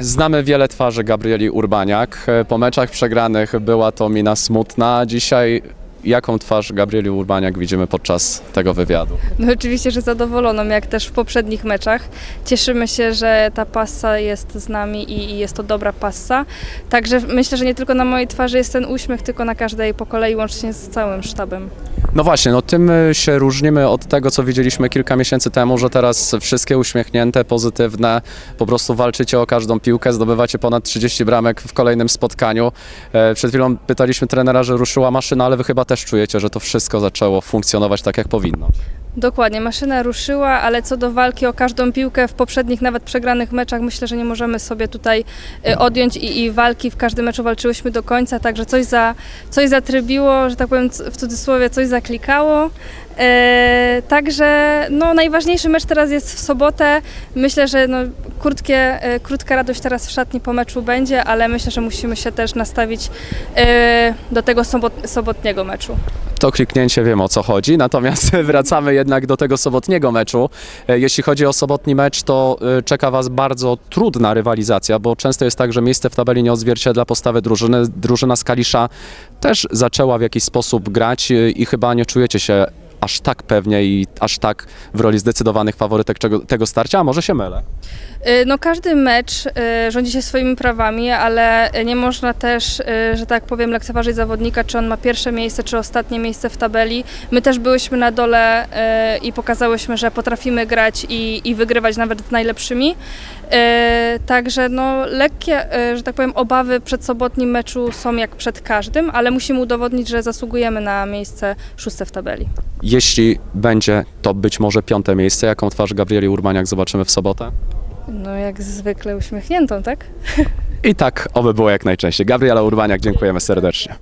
znamy wiele twarzy Gabrieli Urbaniak. Po meczach przegranych była to mina smutna. Dzisiaj jaką twarz Gabrieli Urbaniak widzimy podczas tego wywiadu? No oczywiście, że zadowoloną, jak też w poprzednich meczach. Cieszymy się, że ta passa jest z nami i, i jest to dobra passa. Także myślę, że nie tylko na mojej twarzy jest ten uśmiech, tylko na każdej po kolei, łącznie z całym sztabem. No właśnie, no tym y, się różnimy od tego, co widzieliśmy kilka miesięcy temu, że teraz wszystkie uśmiechnięte, pozytywne, po prostu walczycie o każdą piłkę, zdobywacie ponad 30 bramek w kolejnym spotkaniu. E, Przed chwilą pytaliśmy trenera, że ruszyła maszyna, ale wy chyba też czujecie, że to wszystko zaczęło funkcjonować tak, jak powinno. Dokładnie, maszyna ruszyła, ale co do walki o każdą piłkę w poprzednich, nawet przegranych meczach, myślę, że nie możemy sobie tutaj y, odjąć i, i walki. W każdym meczu walczyłyśmy do końca, także coś, za, coś zatrybiło, że tak powiem w cudzysłowie, coś zaklikało. E, także no, najważniejszy mecz teraz jest w sobotę. Myślę, że no, krótkie, e, krótka radość teraz w szatni po meczu będzie, ale myślę, że musimy się też nastawić e, do tego sobot, sobotniego meczu. To kliknięcie wiem o co chodzi, natomiast wracamy jednak do tego sobotniego meczu. E, Jeśli chodzi o sobotni mecz, to czeka Was bardzo trudna rywalizacja, bo często jest tak, że miejsce w tabeli nie odzwierciedla postawy drużyny. Drużyna z Kalisza też zaczęła w jakiś sposób grać i chyba nie czujecie się aż tak pewnie i aż tak w roli zdecydowanych faworytek czego- tego starcia, a może się mylę. Y, No każdy mecz y, rządzi się swoimi prawami, ale nie można też, y, że tak powiem, lekceważyć zawodnika, czy on ma pierwsze miejsce, czy ostatnie miejsce w tabeli. My też byłyśmy na dole i pokazałyśmy, że potrafimy grać i, i wygrywać nawet z najlepszymi. Także no, lekkie, że tak powiem, obawy przed sobotnim meczu są jak przed każdym, ale musimy udowodnić, że zasługujemy na miejsce szóste w tabeli. Jeśli będzie to być może piąte miejsce, jaką twarz Gabrieli Urbaniak zobaczymy w sobotę? No jak zwykle uśmiechniętą, tak? I tak oby było jak najczęściej. Gabriela Urbaniak, dziękujemy serdecznie.